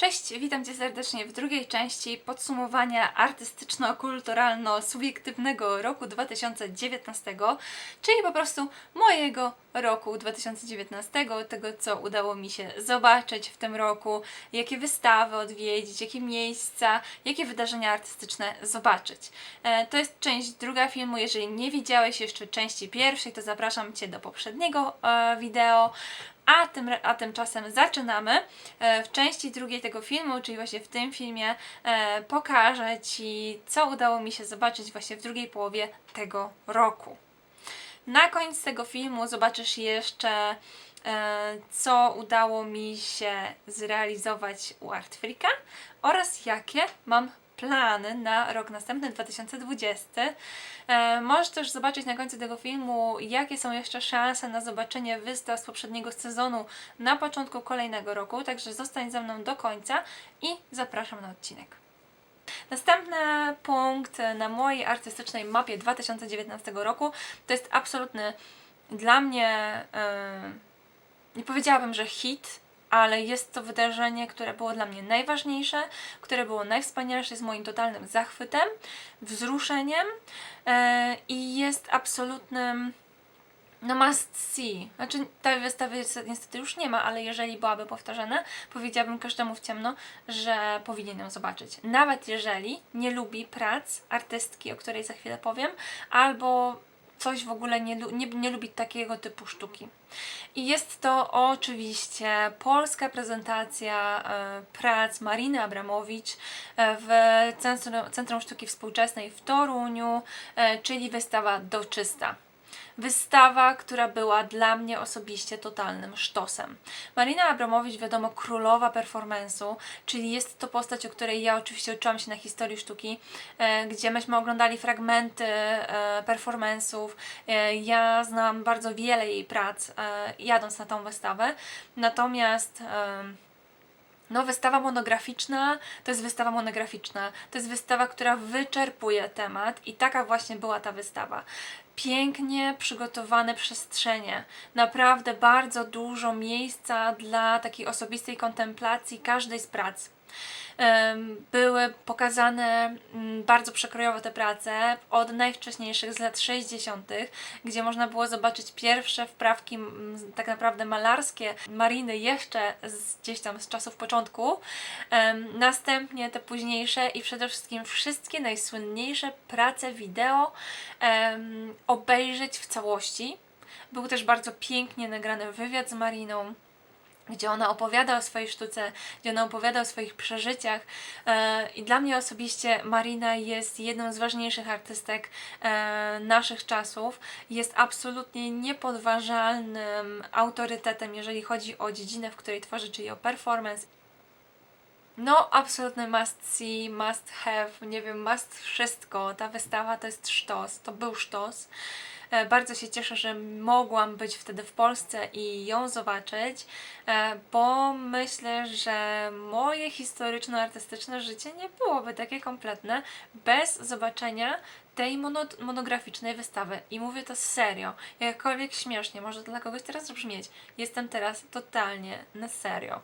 Cześć, witam Cię serdecznie w drugiej części podsumowania artystyczno-kulturalno-subiektywnego roku 2019, czyli po prostu mojego roku 2019, tego co udało mi się zobaczyć w tym roku, jakie wystawy odwiedzić, jakie miejsca, jakie wydarzenia artystyczne zobaczyć. E, To jest część druga filmu, jeżeli nie widziałeś jeszcze części pierwszej, to zapraszam Cię do poprzedniego e, wideo. A, tym, a tymczasem zaczynamy. E, W części drugiej tego filmu, czyli właśnie w tym filmie, e, pokażę Ci, co udało mi się zobaczyć właśnie w drugiej połowie tego roku. Na koniec tego filmu zobaczysz jeszcze, e, co udało mi się zrealizować u Artfrika oraz jakie mam plany na rok następny, 2020. E, możesz też zobaczyć na końcu tego filmu, jakie są jeszcze szanse na zobaczenie wystaw z poprzedniego sezonu na początku kolejnego roku, także zostań ze mną do końca i zapraszam na odcinek. Następny punkt na mojej artystycznej mapie 2019 roku to jest absolutny dla mnie, yy, nie powiedziałabym, że hit, ale jest to wydarzenie, które było dla mnie najważniejsze, które było najwspanialsze, jest moim totalnym zachwytem, wzruszeniem yy, i jest absolutnym no must see. Znaczy tej wystawy niestety już nie ma, ale jeżeli byłaby powtarzana, powiedziałabym każdemu w ciemno, że powinien ją zobaczyć. Nawet jeżeli nie lubi prac artystki, o której za chwilę powiem, albo coś w ogóle nie, nie, nie lubi takiego typu sztuki. I jest to oczywiście polska prezentacja e, prac Mariny Abramowicz e, w Centrum, Centrum Sztuki Współczesnej w Toruniu, e, czyli wystawa Doczysta. Wystawa, która była dla mnie osobiście totalnym sztosem. Marina Abramowicz, wiadomo, królowa performance'u, czyli jest to postać, o której ja oczywiście uczyłam się na historii sztuki, e, gdzie myśmy oglądali fragmenty e, performance'ów. E, ja znałam bardzo wiele jej prac, jadąc na tą wystawę. Natomiast no, wystawa monograficzna to jest wystawa monograficzna. To jest wystawa, która wyczerpuje temat i taka właśnie była ta wystawa. Pięknie przygotowane przestrzenie, naprawdę bardzo dużo miejsca dla takiej osobistej kontemplacji każdej z prac. Były pokazane mm, bardzo przekrojowo te prace od najwcześniejszych z lat 60., gdzie można było zobaczyć pierwsze wprawki tak naprawdę malarskie Mariny jeszcze gdzieś tam z czasów początku, następnie te późniejsze i przede wszystkim wszystkie najsłynniejsze prace wideo obejrzeć w całości. Był też bardzo pięknie nagrany wywiad z Mariną gdzie ona opowiada o swojej sztuce, gdzie ona opowiada o swoich przeżyciach. E, I dla mnie osobiście Marina jest jedną z ważniejszych artystek e, naszych czasów. Jest absolutnie niepodważalnym autorytetem, jeżeli chodzi o dziedzinę, w której tworzy, czyli o performance. No, absolutny must see, must have, nie wiem, must wszystko. Ta wystawa to jest sztos, to był sztos. E, Bardzo się cieszę, że mogłam być wtedy w Polsce i ją zobaczyć, e, bo myślę, że moje historyczno-artystyczne życie nie byłoby takie kompletne bez zobaczenia tej mono monograficznej wystawy. I mówię to serio, jakkolwiek śmiesznie, może to dla kogoś teraz brzmieć. Jestem teraz totalnie na serio.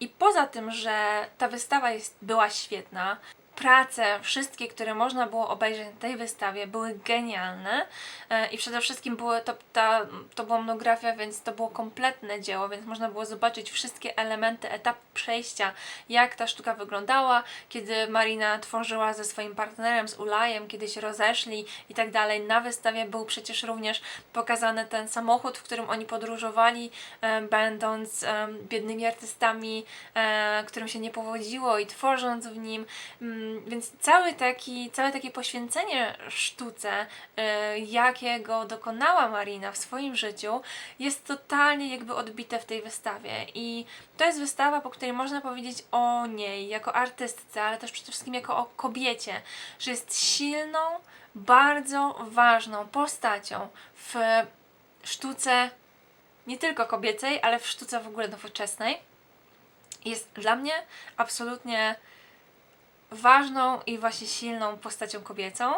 I poza tym, że ta wystawa jest, była świetna, prace, wszystkie, które można było obejrzeć na tej wystawie, były genialne e, i przede wszystkim były to, ta, to była monografia, więc to było kompletne dzieło, więc można było zobaczyć wszystkie elementy, etap przejścia, jak ta sztuka wyglądała, kiedy Marina tworzyła ze swoim partnerem, z Ulajem, kiedy się rozeszli i tak dalej. Na wystawie był przecież również pokazany ten samochód, w którym oni podróżowali, e, będąc e, biednymi artystami, którym się nie powodziło i tworząc w nim. Więc cały taki, całe takie poświęcenie sztuce, e, jakiego dokonała Marina w swoim życiu, jest totalnie jakby odbite w tej wystawie. I to jest wystawa, po której można powiedzieć o niej jako artystce, ale też przede wszystkim jako o kobiecie, że jest silną, bardzo ważną postacią w sztuce nie tylko kobiecej, ale w sztuce w ogóle nowoczesnej. Jest dla mnie absolutnie ważną i właśnie silną postacią kobiecą.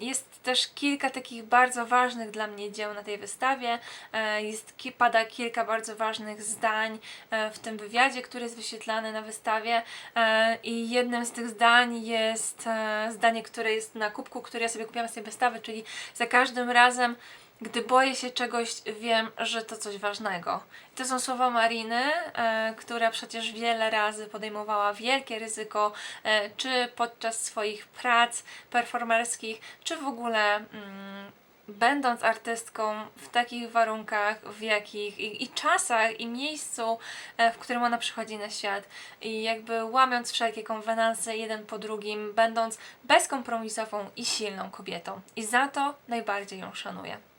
Jest też kilka takich bardzo ważnych dla mnie dzieł na tej wystawie. E, Jest, pada kilka bardzo ważnych zdań e, w tym wywiadzie, który jest wyświetlany na wystawie. E, I jednym z tych zdań jest zdanie, które jest na kubku, który ja sobie kupiłam z tej wystawy, czyli za każdym razem gdy boję się czegoś, wiem, że to coś ważnego. To są słowa Mariny, e, która przecież wiele razy podejmowała wielkie ryzyko, e, czy podczas swoich prac performerskich, czy w ogóle mm, będąc artystką w takich warunkach, w jakich i, i czasach, i miejscu, e, w którym ona przychodzi na świat, i jakby łamiąc wszelkie konwenanse jeden po drugim, będąc bezkompromisową i silną kobietą. I za to najbardziej ją szanuję.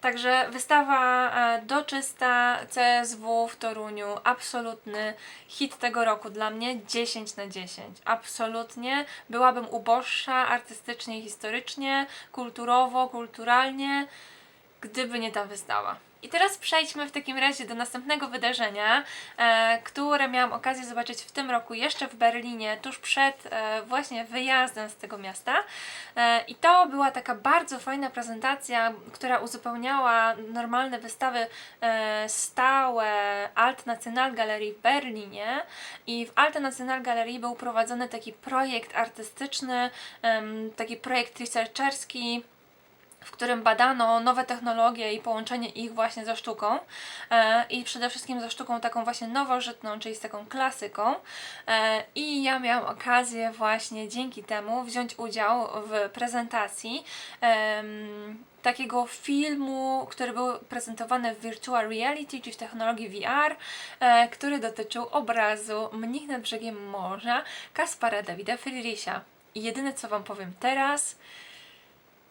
Także wystawa e, doczysta CSW w Toruniu, absolutny hit tego roku dla mnie 10 na 10. Absolutnie byłabym uboższa artystycznie, historycznie, kulturowo, kulturalnie, gdyby nie ta wystawa. I teraz przejdźmy w takim razie do następnego wydarzenia, e, które miałam okazję zobaczyć w tym roku jeszcze w Berlinie, tuż przed e, właśnie wyjazdem z tego miasta. E, I to była taka bardzo fajna prezentacja, która uzupełniała normalne wystawy stałe Alt National Galerii w Berlinie. I w Alte National Galerii był prowadzony taki projekt artystyczny, taki projekt researcherski w którym badano nowe technologie i połączenie ich właśnie ze sztuką e, i przede wszystkim ze sztuką taką właśnie nowożytną, czyli z taką klasyką e, i ja miałam okazję właśnie dzięki temu wziąć udział w prezentacji takiego filmu, który był prezentowany w virtual reality, czyli w technologii VR, e, który dotyczył obrazu Mnich nad brzegiem morza Kaspara Dawida Friedricha. I jedyne co Wam powiem teraz,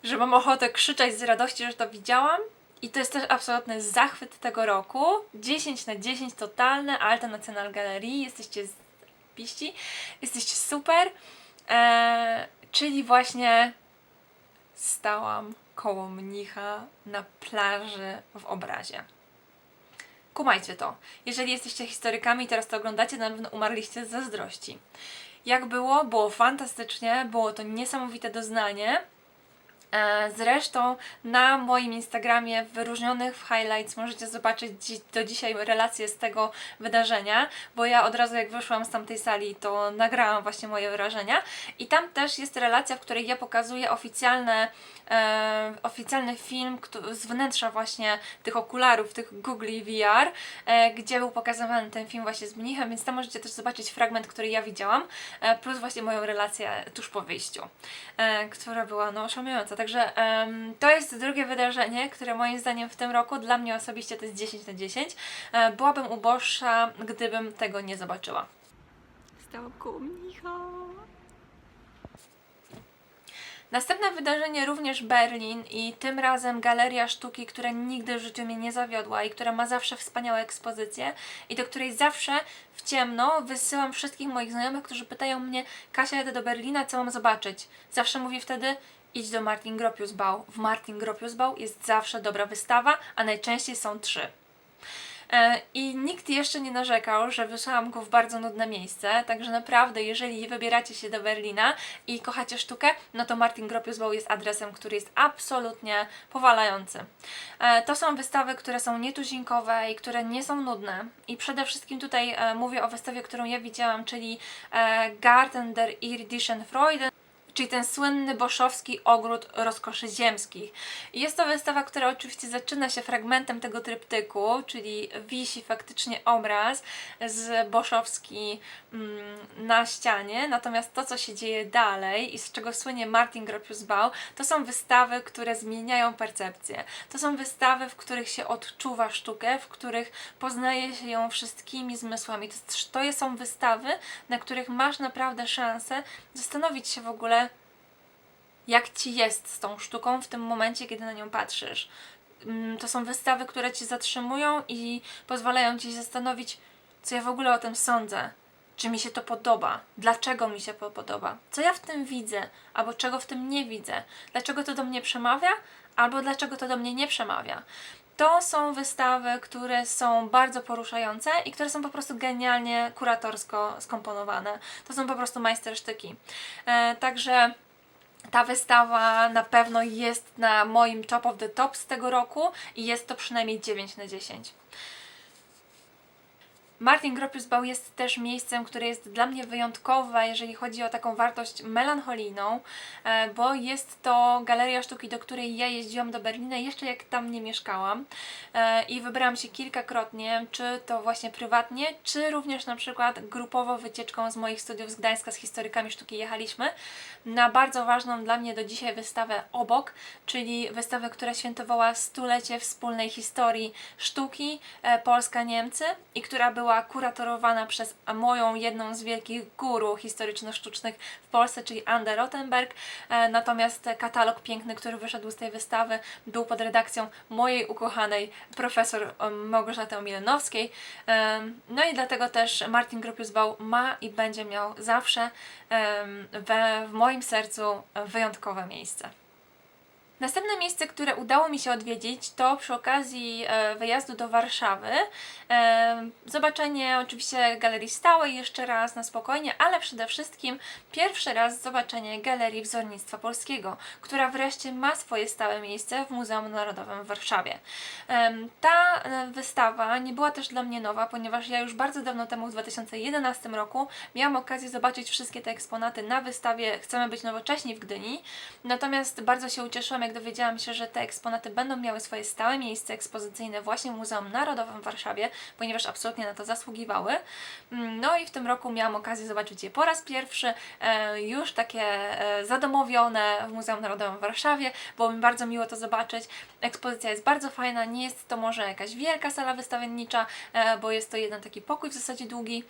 że mam ochotę krzyczeć z radości, że to widziałam. I to jest też absolutny zachwyt tego roku. 10 na 10 totalne, Alta National Galerii. Jesteście piści, jesteście super. Eee, czyli właśnie stałam koło mnicha na plaży w obrazie. Kumajcie to. Jeżeli jesteście historykami i teraz to oglądacie, na pewno umarliście z zazdrości. Jak było? Było fantastycznie, było to niesamowite doznanie. E, Zresztą na moim Instagramie w wyróżnionych w highlights możecie zobaczyć do dzisiaj relacje z tego wydarzenia, bo ja od razu jak wyszłam z tamtej sali, to nagrałam właśnie moje wrażenia i tam też jest relacja, w której ja pokazuję oficjalne, e, oficjalny film z wnętrza właśnie tych okularów, tych Google VR, e, gdzie był pokazywany ten film właśnie z mnichem, więc tam możecie też zobaczyć fragment, który ja widziałam, e, plus właśnie moją relację tuż po wyjściu, e, która była no szanująca. Także em, to jest drugie wydarzenie, które moim zdaniem w tym roku dla mnie osobiście to jest 10 na 10. E, byłabym uboższa, gdybym tego nie zobaczyła. Stałam koło mnicha. Następne wydarzenie również Berlin i tym razem Galeria Sztuki, która nigdy w życiu mnie nie zawiodła i która ma zawsze wspaniałe ekspozycje i do której zawsze w ciemno wysyłam wszystkich moich znajomych, którzy pytają mnie Kasia, jadę do Berlina, co mam zobaczyć? Zawsze mówię wtedy idź do Martin Gropiusbau. W Martin Gropiusbau jest zawsze dobra wystawa, a najczęściej są trzy. E, I nikt jeszcze nie narzekał, że wysłałam go w bardzo nudne miejsce, także naprawdę, jeżeli wybieracie się do Berlina i kochacie sztukę, no to Martin Gropiusbau jest adresem, który jest absolutnie powalający. E, To są wystawy, które są nietuzinkowe i które nie są nudne. I przede wszystkim tutaj e, mówię o wystawie, którą ja widziałam, czyli Garten der irdischen Freuden czyli ten słynny boszowski ogród rozkoszy ziemskich. Jest to wystawa, która oczywiście zaczyna się fragmentem tego tryptyku, czyli wisi faktycznie obraz z Boszowski mm, na ścianie, natomiast to, co się dzieje dalej i z czego słynie Martin Gropius-Bau, to są wystawy, które zmieniają percepcję. To są wystawy, w których się odczuwa sztukę, w których poznaje się ją wszystkimi zmysłami. To, to są wystawy, na których masz naprawdę szansę zastanowić się w ogóle, jak ci jest z tą sztuką w tym momencie, kiedy na nią patrzysz. Mm, To są wystawy, które ci zatrzymują i pozwalają ci zastanowić, co ja w ogóle o tym sądzę. Czy mi się to podoba? Dlaczego mi się to podoba? Co ja w tym widzę? Albo czego w tym nie widzę? Dlaczego to do mnie przemawia? Albo dlaczego to do mnie nie przemawia? To są wystawy, które są bardzo poruszające i które są po prostu genialnie kuratorsko skomponowane. To są po prostu majstersztyki. E, także ta wystawa na pewno jest na moim top of the top z tego roku i jest to przynajmniej 9 na 10. Martin Gropius-Bau jest też miejscem, które jest dla mnie wyjątkowe, jeżeli chodzi o taką wartość melancholijną, e, bo jest to galeria sztuki, do której ja jeździłam do Berlina jeszcze jak tam nie mieszkałam e, i wybrałam się kilkakrotnie, czy to właśnie prywatnie, czy również na przykład grupowo wycieczką z moich studiów z Gdańska z historykami sztuki jechaliśmy na bardzo ważną dla mnie do dzisiaj wystawę obok, czyli wystawę, która świętowała stulecie wspólnej historii sztuki e, Polska-Niemcy i która była kuratorowana przez moją jedną z wielkich guru historyczno-sztucznych w Polsce, czyli Andę Rottenberg. E, Natomiast katalog piękny, który wyszedł z tej wystawy, był pod redakcją mojej ukochanej profesor em, Małgorzaty Omilenowskiej. Em, No i dlatego też Martin Gropius-Bau ma i będzie miał zawsze we, w moim sercu wyjątkowe miejsce. Następne miejsce, które udało mi się odwiedzić, to przy okazji e, wyjazdu do Warszawy. E, zobaczenie oczywiście galerii stałej jeszcze raz na spokojnie, ale przede wszystkim pierwszy raz zobaczenie Galerii Wzornictwa Polskiego, która wreszcie ma swoje stałe miejsce w Muzeum Narodowym w Warszawie. Em, Ta e, wystawa nie była też dla mnie nowa, ponieważ ja już bardzo dawno temu, w 2011 roku, miałam okazję zobaczyć wszystkie te eksponaty na wystawie Chcemy być nowocześni w Gdyni. Natomiast bardzo się ucieszyłam, jak dowiedziałam się, że te eksponaty będą miały swoje stałe miejsce ekspozycyjne właśnie w Muzeum Narodowym w Warszawie, ponieważ absolutnie na to zasługiwały. Mm, No i w tym roku miałam okazję zobaczyć je po raz pierwszy, e, już takie e, zadomowione w Muzeum Narodowym w Warszawie. Było mi bardzo miło to zobaczyć. Ekspozycja jest bardzo fajna, nie jest to może jakaś wielka sala wystawiennicza, e, bo jest to jeden taki pokój w zasadzie długi.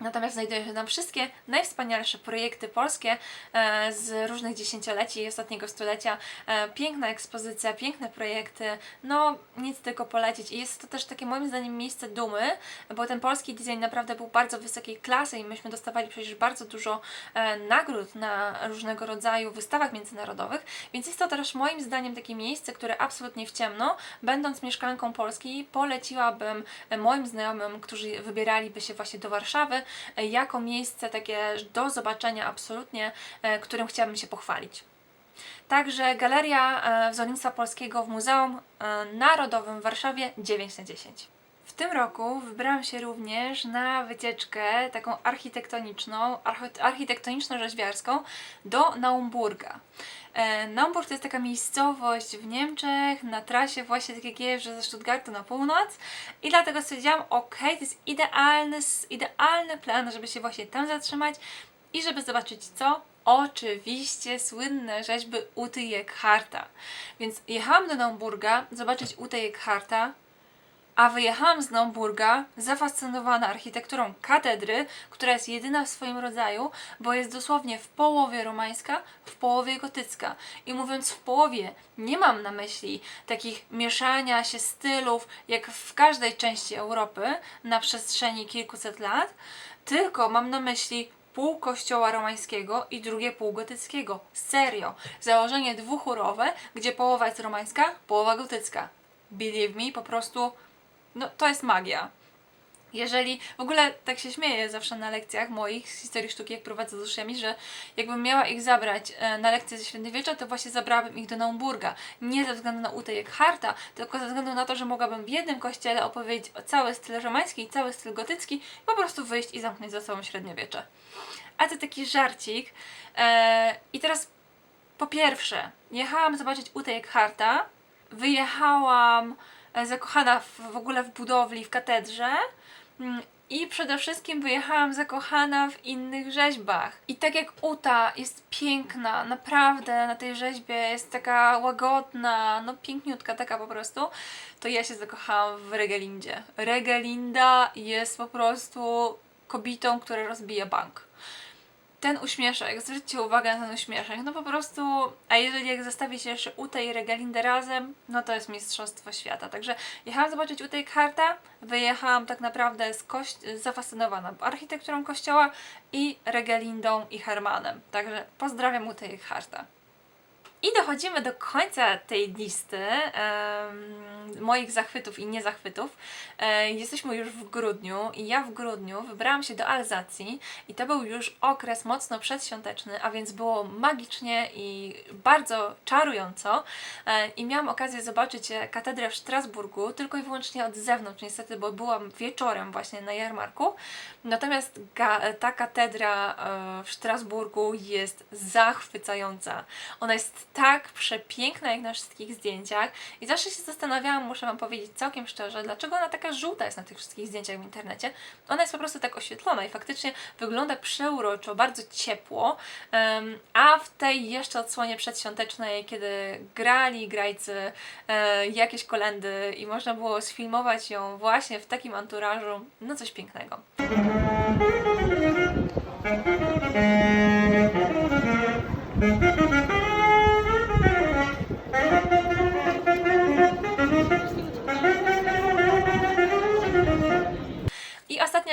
Natomiast znajdują się tam wszystkie najwspanialsze projekty polskie e, z różnych dziesięcioleci i ostatniego stulecia. E, piękna ekspozycja, piękne projekty, no nic tylko polecić. I jest to też takie moim zdaniem miejsce dumy, bo ten polski design naprawdę był bardzo wysokiej klasy i myśmy dostawali przecież bardzo dużo e, nagród na różnego rodzaju wystawach międzynarodowych, więc jest to też moim zdaniem takie miejsce, które absolutnie w ciemno, będąc mieszkanką Polski, poleciłabym moim znajomym, którzy wybieraliby się właśnie do Warszawy, jako miejsce takie do zobaczenia absolutnie, e, którym chciałabym się pochwalić. Także Galeria e, Wzornictwa Polskiego w Muzeum e, Narodowym w Warszawie 9 na 10. W tym roku wybrałam się również na wycieczkę taką architektoniczną, archi- architektoniczno-rzeźbiarską do Naumburga. E, Naumburg to jest taka miejscowość w Niemczech, na trasie właśnie tak jak jeżdżę ze Stuttgartu na północ i dlatego stwierdziłam, ok, to jest idealny, idealny plan, żeby się właśnie tam zatrzymać i żeby zobaczyć co? Oczywiście słynne rzeźby Uty Jekharta. Więc jechałam do Naumburga zobaczyć Utę Jekharta, a wyjechałam z Naumburga zafascynowana architekturą katedry, która jest jedyna w swoim rodzaju, bo jest dosłownie w połowie romańska, w połowie gotycka. I mówiąc w połowie, nie mam na myśli takich mieszania się stylów, jak w każdej części Europy na przestrzeni kilkuset lat, tylko mam na myśli pół kościoła romańskiego i drugie pół gotyckiego. Serio. Założenie dwuchórowe, gdzie połowa jest romańska, połowa gotycka. Believe me, po prostu no to jest magia. Jeżeli, w ogóle tak się śmieję zawsze na lekcjach moich z historii sztuki, jak prowadzę z uczniami, że jakbym miała ich zabrać e, na lekcje ze średniowiecza, to właśnie zabrałabym ich do Naumburga. Nie ze względu na Utę Harta, tylko ze względu na to, że mogłabym w jednym kościele opowiedzieć o cały styl romański i cały styl gotycki i po prostu wyjść i zamknąć za sobą średniowiecze. A to taki żarcik. E, I teraz po pierwsze, jechałam zobaczyć Utę Harta, wyjechałam zakochana w, w ogóle w budowli, w katedrze mm, i przede wszystkim wyjechałam zakochana w innych rzeźbach. I tak jak Uta jest piękna, naprawdę na tej rzeźbie jest taka łagodna, no piękniutka taka po prostu, to ja się zakochałam w Regelindzie. Regelinda jest po prostu kobietą, która rozbija bank ten uśmieszek, zwróćcie uwagę na ten uśmieszek, no po prostu, a jeżeli jak zestawi się jeszcze Utę i Regalindę razem, no to jest mistrzostwo świata. Także jechałam zobaczyć Utę i Harta, wyjechałam tak naprawdę z koś- zafascynowana architekturą kościoła i Regalindą i Hermanem. Także pozdrawiam Utę i Harta. I dochodzimy do końca tej listy em, moich zachwytów i niezachwytów. E, jesteśmy już w grudniu i ja w grudniu wybrałam się do Alzacji i to był już okres mocno przedświąteczny, a więc było magicznie i bardzo czarująco e, i miałam okazję zobaczyć e, katedrę w Strasburgu tylko i wyłącznie od zewnątrz niestety, bo byłam wieczorem właśnie na jarmarku. Natomiast ta katedra e, w Strasburgu jest zachwycająca. Ona jest tak przepiękna jak na wszystkich zdjęciach i zawsze się zastanawiałam, muszę Wam powiedzieć całkiem szczerze, dlaczego ona taka żółta jest na tych wszystkich zdjęciach w internecie. Ona jest po prostu tak oświetlona i faktycznie wygląda przeuroczo, bardzo ciepło, a w tej jeszcze odsłonie przedświątecznej, kiedy grali grajcy e, jakieś kolendy i można było sfilmować ją właśnie w takim anturażu, no coś pięknego.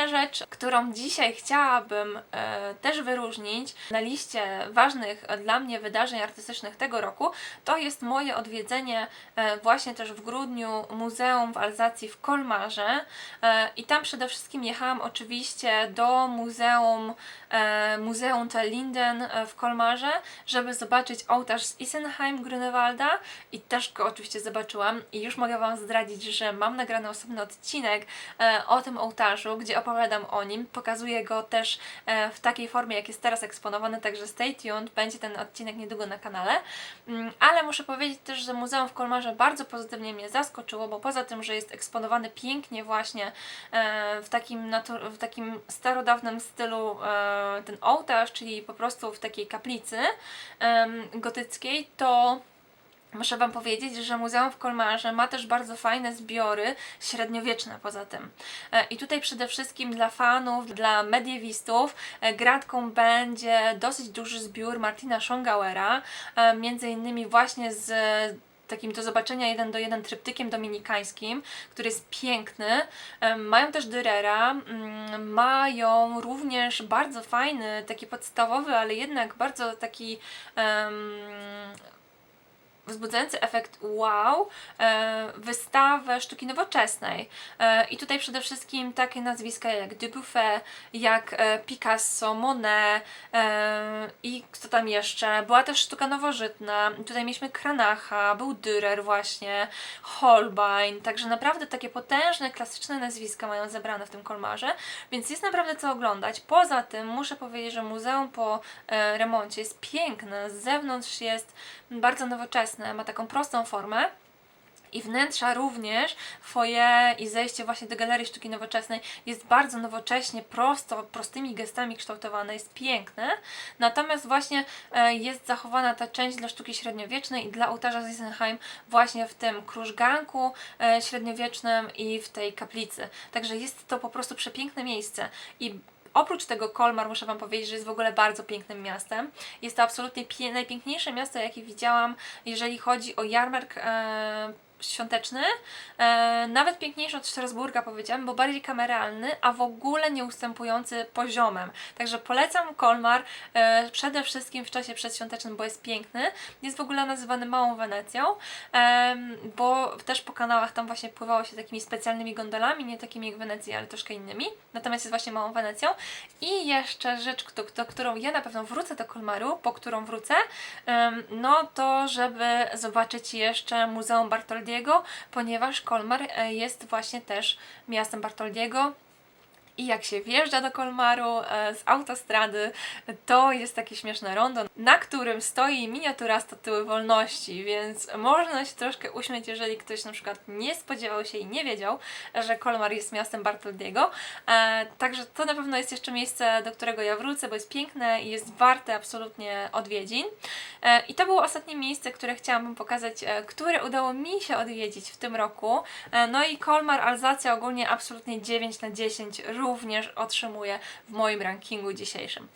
Rzecz, którą dzisiaj chciałabym e, też wyróżnić na liście ważnych dla mnie wydarzeń artystycznych tego roku, to jest moje odwiedzenie e, właśnie też w grudniu Muzeum w Alzacji w Kolmarze. E, I tam przede wszystkim jechałam oczywiście do Muzeum, e, Muzeum te Linden e, w Kolmarze, żeby zobaczyć ołtarz z Isenheim Grunewalda i też go oczywiście zobaczyłam i już mogę Wam zdradzić, że mam nagrany osobny odcinek e, o tym ołtarzu, gdzie opowiadam o nim. Pokazuję go też e, w takiej formie, jak jest teraz eksponowany, także stay tuned, będzie ten odcinek niedługo na kanale. Mm, Ale muszę powiedzieć też, że Muzeum w Kolmarze bardzo pozytywnie mnie zaskoczyło, bo poza tym, że jest eksponowany pięknie właśnie e, w takim, w takim starodawnym stylu e, ten ołtarz, czyli po prostu w takiej kaplicy gotyckiej, to Muszę Wam powiedzieć, że Muzeum w Kolmarze ma też bardzo fajne zbiory średniowieczne poza tym. E, I tutaj przede wszystkim dla fanów, dla mediewistów e, gratką będzie dosyć duży zbiór Martina Schongauera, e, między innymi właśnie z takim do zobaczenia jeden do jeden tryptykiem dominikańskim, który jest piękny. Mają też Dürera, mm, mają również bardzo fajny, taki podstawowy, ale jednak bardzo taki em, wzbudzający efekt wow, e, wystawę sztuki nowoczesnej. E, I tutaj przede wszystkim takie nazwiska jak Dubuffet, jak e, Picasso, Monet i kto tam jeszcze. Była też sztuka nowożytna. Tutaj mieliśmy Kranacha, był Dürer właśnie, Holbein, także naprawdę takie potężne, klasyczne nazwiska mają zebrane w tym kolmarze, więc jest naprawdę co oglądać. Poza tym muszę powiedzieć, że muzeum po remoncie jest piękne, z zewnątrz jest bardzo nowoczesne, ma taką prostą formę. I wnętrza również, foyer i zejście właśnie do Galerii Sztuki Nowoczesnej jest bardzo nowocześnie, prosto, prostymi gestami kształtowane, jest piękne. Natomiast właśnie e, jest zachowana ta część dla sztuki średniowiecznej i dla ołtarza z Isenheim właśnie w tym krużganku e, średniowiecznym i w tej kaplicy. Także jest to po prostu przepiękne miejsce i Oprócz tego Kolmar muszę Wam powiedzieć, że jest w ogóle bardzo pięknym miastem. Jest to absolutnie najpiękniejsze miasto, jakie widziałam, jeżeli chodzi o jarmark e, świąteczny. E, nawet piękniejszy od Strasburga powiedziałam, bo bardziej kameralny, a w ogóle nie ustępujący poziomem. Także polecam Kolmar e, przede wszystkim w czasie przedświątecznym, bo jest piękny. Jest w ogóle nazywany Małą Wenecją, em, bo też po kanałach tam właśnie pływało się takimi specjalnymi gondolami, nie takimi jak w Wenecji, ale troszkę innymi. Natomiast jest właśnie Małą Wenecją. I jeszcze rzecz, do, do którą ja na pewno wrócę do Kolmaru, po którą wrócę, em, no to żeby zobaczyć jeszcze Muzeum Bartoldiego, ponieważ Kolmar e, jest właśnie też miastem Bartoldiego. I jak się wjeżdża do Kolmaru e, z autostrady, to jest takie śmieszne rondo, na którym stoi miniatura Statuły Wolności, więc można się troszkę uśmiać, jeżeli ktoś na przykład nie spodziewał się i nie wiedział, że Kolmar jest miastem Bartoldiego. E, także to na pewno jest jeszcze miejsce, do którego ja wrócę, bo jest piękne i jest warte absolutnie odwiedzin. E, I to było ostatnie miejsce, które chciałam pokazać, które udało mi się odwiedzić w tym roku. No i Kolmar, Alzacja ogólnie absolutnie 9 na 10 również otrzymuje w moim rankingu dzisiejszym.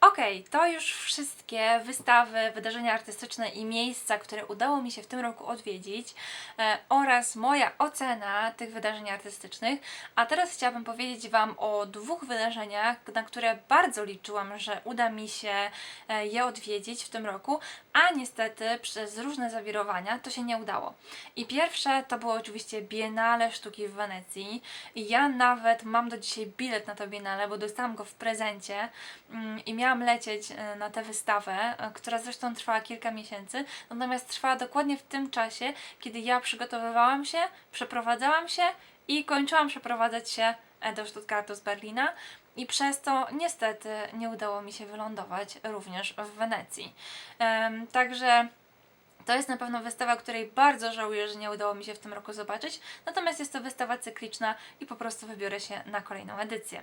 Okej, to już wszystkie wystawy, wydarzenia artystyczne i miejsca, które udało mi się w tym roku odwiedzić e, oraz moja ocena tych wydarzeń artystycznych. A teraz chciałabym powiedzieć Wam o dwóch wydarzeniach, na które bardzo liczyłam, że uda mi się e, je odwiedzić w tym roku, a niestety przez różne zawirowania to się nie udało. I pierwsze to było oczywiście Biennale Sztuki w Wenecji. Ja nawet mam do dzisiaj bilet na to Biennale, bo dostałam go w prezencie mm, i miałam lecieć e, na tę wystawę, e, która zresztą trwała kilka miesięcy, natomiast trwała dokładnie w tym czasie, kiedy ja przygotowywałam się, przeprowadzałam się i kończyłam przeprowadzać się e, do Stuttgartu z Berlina. I przez to niestety nie udało mi się wylądować również w Wenecji. Także to jest na pewno wystawa, której bardzo żałuję, że nie udało mi się w tym roku zobaczyć. Natomiast jest to wystawa cykliczna i po prostu wybiorę się na kolejną edycję.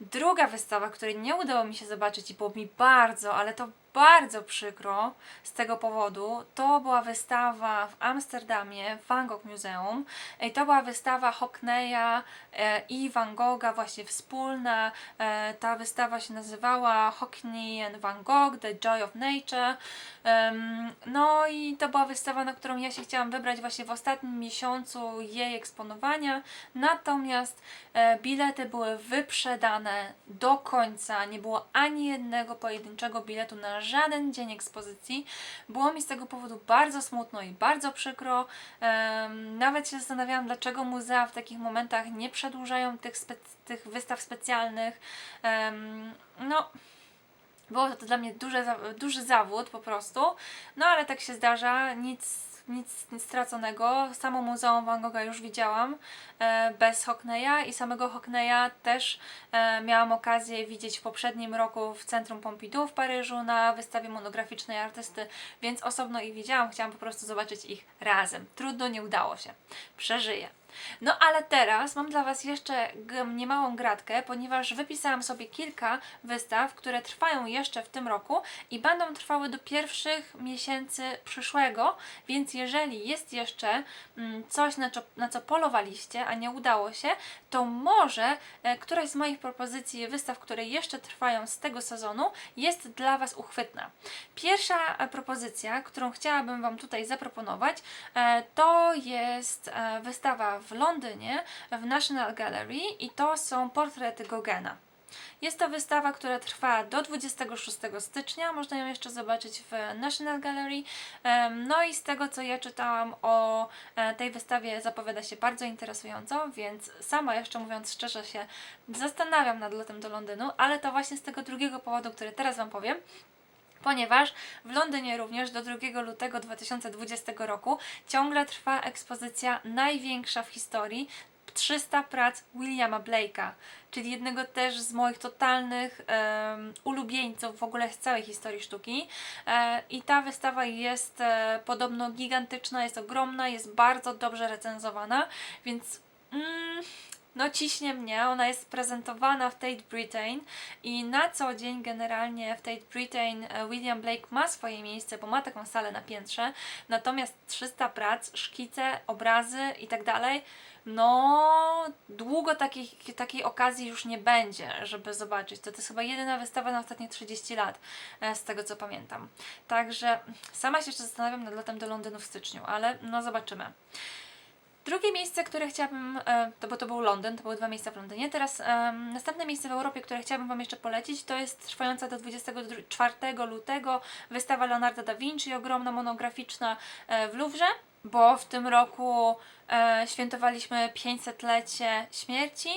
Druga wystawa, której nie udało mi się zobaczyć i było mi bardzo, ale to bardzo przykro z tego powodu, to była wystawa w Amsterdamie w Van Gogh Museum. I to była wystawa Hockneya e, i Van Gogha, właśnie wspólna. E, ta wystawa się nazywała Hockney and Van Gogh, The Joy of Nature. No i to była wystawa, na którą ja się chciałam wybrać właśnie w ostatnim miesiącu jej eksponowania. Natomiast e, bilety były wyprzedane do końca. Nie było ani jednego pojedynczego biletu na żaden dzień ekspozycji. Było mi z tego powodu bardzo smutno i bardzo przykro. Nawet się zastanawiałam, dlaczego muzea w takich momentach nie przedłużają tych, tych wystaw specjalnych. No. Było to dla mnie duży, duży zawód po prostu, no ale tak się zdarza, nic, nic, nic straconego. Samo Muzeum Van Gogha już widziałam e, bez Hockneya i samego Hockneya też e, miałam okazję widzieć w poprzednim roku w Centrum Pompidou w Paryżu na wystawie monograficznej artysty, więc osobno ich widziałam, chciałam po prostu zobaczyć ich razem. Trudno, nie udało się. Przeżyję. No ale teraz mam dla Was jeszcze niemałą gratkę, ponieważ wypisałam sobie kilka wystaw, które trwają jeszcze w tym roku i będą trwały do pierwszych miesięcy przyszłego, więc jeżeli jest jeszcze mm, coś, na co, na co polowaliście, a nie udało się, to może e, któraś z moich propozycji wystaw, które jeszcze trwają z tego sezonu, jest dla Was uchwytna. Pierwsza e, propozycja, którą chciałabym Wam tutaj zaproponować, e, to jest wystawa w Londynie w National Gallery i to są portrety Gogena. Jest to wystawa, która trwa do 26 stycznia. Można ją jeszcze zobaczyć w National Gallery. No i z tego, co ja czytałam o e, tej wystawie, zapowiada się bardzo interesująco, więc sama jeszcze mówiąc szczerze się zastanawiam nad lotem do Londynu, ale to właśnie z tego drugiego powodu, który teraz Wam powiem ponieważ w Londynie również do 2 lutego 2020 roku ciągle trwa ekspozycja największa w historii 300 prac Williama Blake'a, czyli jednego też z moich totalnych em, ulubieńców w ogóle z całej historii sztuki. E, I ta wystawa jest e, podobno gigantyczna, jest ogromna, jest bardzo dobrze recenzowana, więc mm, no ciśnie mnie, ona jest prezentowana w Tate Britain i na co dzień generalnie w Tate Britain e, William Blake ma swoje miejsce, bo ma taką salę na piętrze, natomiast 300 prac, szkice, obrazy i tak dalej, no długo takich, takiej okazji już nie będzie, żeby zobaczyć. To, to jest chyba jedyna wystawa na ostatnie 30 lat, e, z tego co pamiętam. Także sama się jeszcze zastanawiam nad lotem do Londynu w styczniu, ale no zobaczymy. Drugie miejsce, które chciałabym, e, to bo to był Londyn, to były dwa miejsca w Londynie. Teraz em, następne miejsce w Europie, które chciałabym Wam jeszcze polecić, to jest trwająca do 24 lutego wystawa Leonardo da Vinci, ogromna monograficzna e, w Louvre, bo w tym roku świętowaliśmy 500-lecie śmierci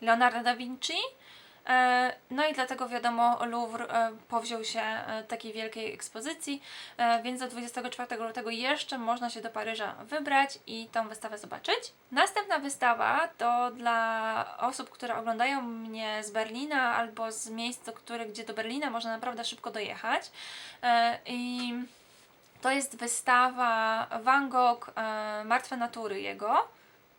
Leonardo da Vinci. E, No i dlatego wiadomo, Louvre e, powziął się e, takiej wielkiej ekspozycji, więc do 24 lutego jeszcze można się do Paryża wybrać i tą wystawę zobaczyć. Następna wystawa to dla osób, które oglądają mnie z Berlina albo z miejsc, gdzie do Berlina można naprawdę szybko dojechać. I to jest wystawa Van Gogh, Martwe Natury jego.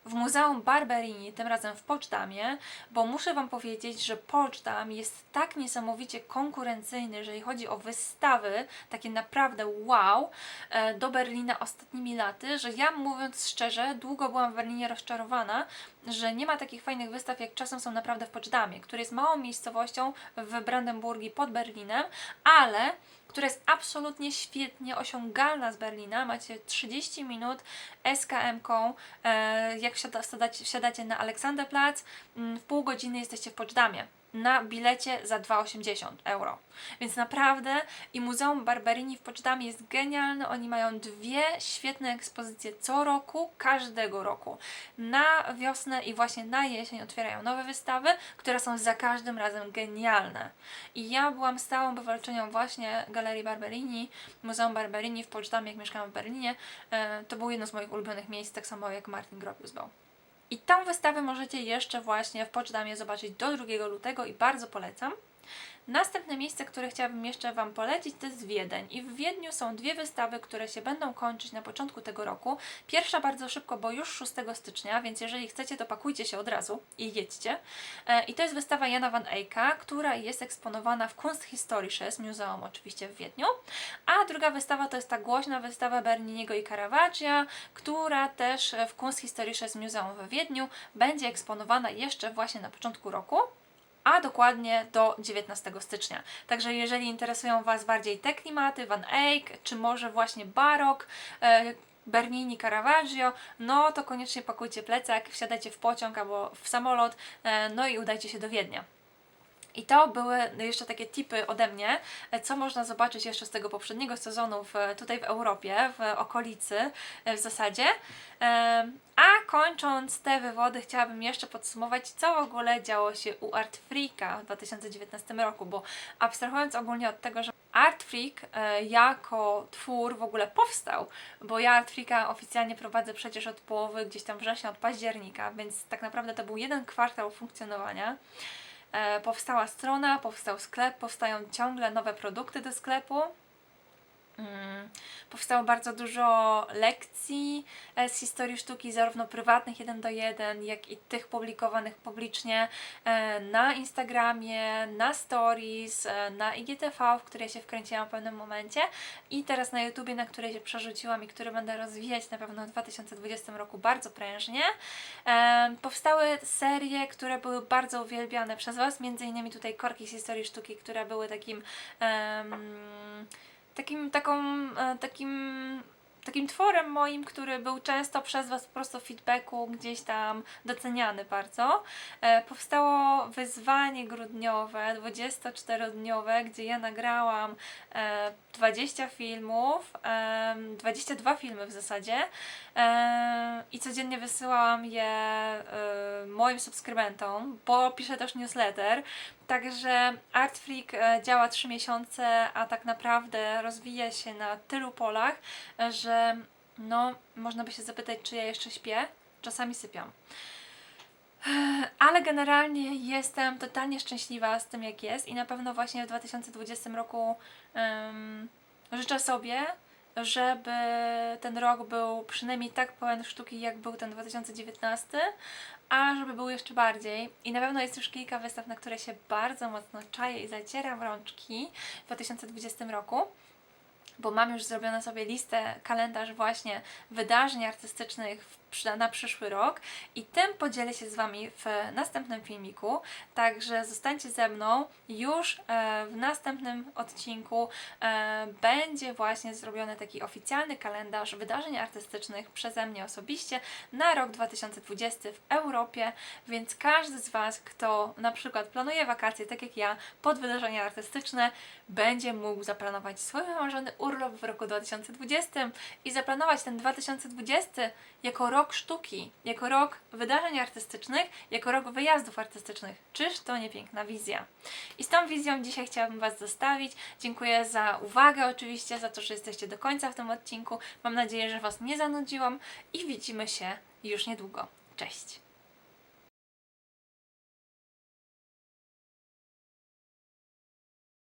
W Muzeum Barberini, tym razem w Poczdamie, bo muszę Wam powiedzieć, że Poczdam jest tak niesamowicie konkurencyjny, jeżeli chodzi o wystawy, takie naprawdę wow, e, do Berlina ostatnimi laty, że ja mówiąc szczerze, długo byłam w Berlinie rozczarowana, że nie ma takich fajnych wystaw, jak czasem są naprawdę w Poczdamie, który jest małą miejscowością w Brandenburgii pod Berlinem, ale która jest absolutnie świetnie osiągalna z Berlina. Macie 30 minut SKM-ką. E, jak wsiada, wsiadacie, wsiadacie na Aleksanderplatz, mm, w pół godziny jesteście w Poczdamie na bilecie za 2,80 euro. Więc naprawdę i Muzeum Barberini w Poczdamie jest genialne. Oni mają dwie świetne ekspozycje co roku, każdego roku. Na wiosnę i właśnie na jesień otwierają nowe wystawy, które są za każdym razem genialne. I ja byłam stałą bywalczynią właśnie Galerii Barberini, Muzeum Barberini w Poczdamie, jak mieszkałam w Berlinie. E, to było jedno z moich ulubionych miejsc, tak samo jak Martin Gropius był. I tą wystawę możecie jeszcze właśnie w Poczdamie zobaczyć do 2 lutego i bardzo polecam. Następne miejsce, które chciałabym jeszcze Wam polecić, to jest Wiedeń. I w Wiedniu są dwie wystawy, które się będą kończyć na początku tego roku. Pierwsza bardzo szybko, bo już 6 stycznia, więc jeżeli chcecie, to pakujcie się od razu i jedźcie. E, I to jest wystawa Jana van Eycka, która jest eksponowana w Kunsthistorisches Museum, oczywiście w Wiedniu. A druga wystawa to jest ta głośna wystawa Berniniego i Caravaggia, która też w Kunsthistorisches Museum w Wiedniu będzie eksponowana jeszcze właśnie na początku roku a dokładnie do 19 stycznia. Także jeżeli interesują Was bardziej te klimaty, Van Eyck, czy może właśnie barok, e, Bernini, Caravaggio, no to koniecznie pakujcie plecak, wsiadajcie w pociąg albo w samolot, e, no i udajcie się do Wiednia. I to były jeszcze takie tipy ode mnie, e, co można zobaczyć jeszcze z tego poprzedniego sezonu w, tutaj w Europie, w okolicy e, w zasadzie. E, a kończąc te wywody, chciałabym jeszcze podsumować, co w ogóle działo się u Art Freaka w 2019 roku, bo abstrahując ogólnie od tego, że Art Freak jako twór w ogóle powstał, bo ja Art Freaka oficjalnie prowadzę przecież od połowy gdzieś tam września, od października, więc tak naprawdę to był jeden kwartał funkcjonowania. E, powstała strona, powstał sklep, powstają ciągle nowe produkty do sklepu. Mm, powstało bardzo dużo lekcji e, z historii sztuki, zarówno prywatnych jeden do jeden, jak i tych publikowanych publicznie e, na Instagramie, na Stories, e, na IGTV, w które ja się wkręciłam w pewnym momencie i teraz na YouTubie, na której się przerzuciłam i które będę rozwijać na pewno w 2020 roku bardzo prężnie. Powstały serie, które były bardzo uwielbiane przez Was, między innymi tutaj Korki z historii sztuki, które były takim um, takim, taką, e, takim takim tworem moim, który był często przez Was po prostu w feedbacku gdzieś tam doceniany bardzo. E, powstało wyzwanie grudniowe, 24-dniowe, gdzie ja nagrałam e, 20 filmów, e, 22 filmy w zasadzie i codziennie wysyłałam je moim subskrybentom, bo piszę też newsletter. Także Art Freak e, działa 3 miesiące, a tak naprawdę rozwija się na tylu polach, że no, można by się zapytać, czy ja jeszcze śpię. Czasami sypiam. Ale generalnie jestem totalnie szczęśliwa z tym, jak jest, i na pewno właśnie w 2020 roku um, życzę sobie, żeby ten rok był przynajmniej tak pełen sztuki, jak był ten 2019, a żeby był jeszcze bardziej. I na pewno jest już kilka wystaw, na które się bardzo mocno czaję i zacieram rączki w 2020 roku bo mam już zrobione sobie listę, kalendarz właśnie wydarzeń artystycznych na przyszły rok i tym podzielę się z Wami w następnym filmiku. Także zostańcie ze mną. Już e, w następnym odcinku e, będzie właśnie zrobiony taki oficjalny kalendarz wydarzeń artystycznych przeze mnie osobiście na rok 2020 w Europie, więc każdy z Was, kto na przykład planuje wakacje, tak jak ja, pod wydarzenia artystyczne, będzie mógł zaplanować swój wymarzony urlop w roku 2020 i zaplanować ten 2020 jako rok sztuki, jako rok wydarzeń artystycznych, jako rok wyjazdów artystycznych. Czyż to nie piękna wizja? I z tą wizją dzisiaj chciałabym Was zostawić. Dziękuję za uwagę oczywiście, za to, że jesteście do końca w tym odcinku. Mam nadzieję, że Was nie zanudziłam i widzimy się już niedługo. Cześć!